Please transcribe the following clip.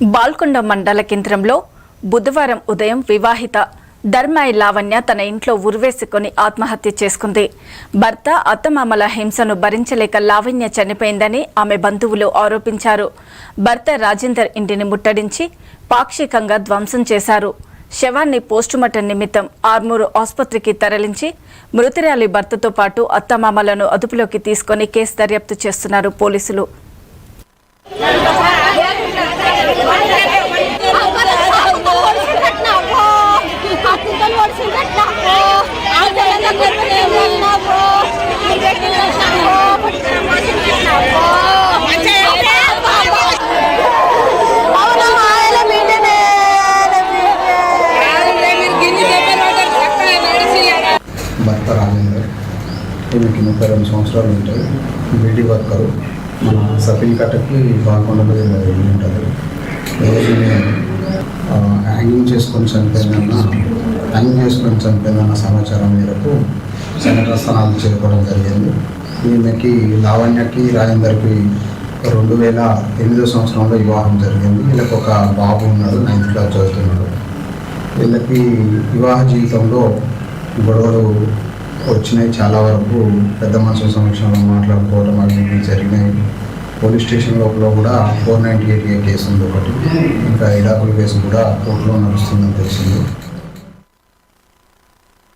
బాల్కొండ మండల కేంద్రంలో బుధవారం ఉదయం వివాహిత ధర్మాయి లావణ్య తన ఇంట్లో ఉరివేసుకొని ఆత్మహత్య చేసుకుంది. భర్త అత్తమామల హింసను భరించలేక లావణ్య చనిపోయిందని ఆమె బంధువులు ఆరోపించారు. భర్త రాజేందర్ ఇంటిని ముట్టడించి పాక్షికంగా ధ్వంసం చేశారు. శవాన్ని పోస్టుమార్టం నిమిత్తం ఆర్మూరు ఆసుపత్రికి తరలించి మృతురాలి భర్తతో పాటు అత్తమామలను అదుపులోకి తీసుకొని కేసు దర్యాప్తు చేస్తున్నారు పోలీసులు. భర్త రాజేందర్. ఈమెకి ముప్పై రెండు సంవత్సరాలు ఉంటాయి. BT worker. మన సఫిల్ కట్టకి బాల్కొండలో వెళ్ళి ఉంటుంది. ఈరోజు నేను హ్యాంగింగ్ చేసుకొని చనిపోయిందన్న హ్యాంగింగ్ చేసుకొని చనిపోయిందన్న సమాచారం మేరకు సెనటర్ స్థానాలు చేరుకోవడం జరిగింది. ఈమెకి లావణ్యకి రాజేందర్కి రెండు వేల ఎనిమిదో సంవత్సరంలో వివాహం జరిగింది. వీళ్ళకి ఒక బాబు ఉన్నాడు నైన్త్ క్లాస్ చదువుతున్నాడు. వీళ్ళకి వివాహ జీవితంలో గొడవలు వచ్చినాయి. చాలా వరకు పెద్ద మనుషుల సమక్షంలో మాట్లాడుకోవడం అవి జరిగినాయి. పోలీస్ స్టేషన్ లోపల కూడా ఫోర్ నైంటీ ఎయిట్ కేసు ఉంది ఒకటి. ఇంకా ఇడాకుల కేసు కూడా కోర్టులో నడుస్తుందని తెలిసింది.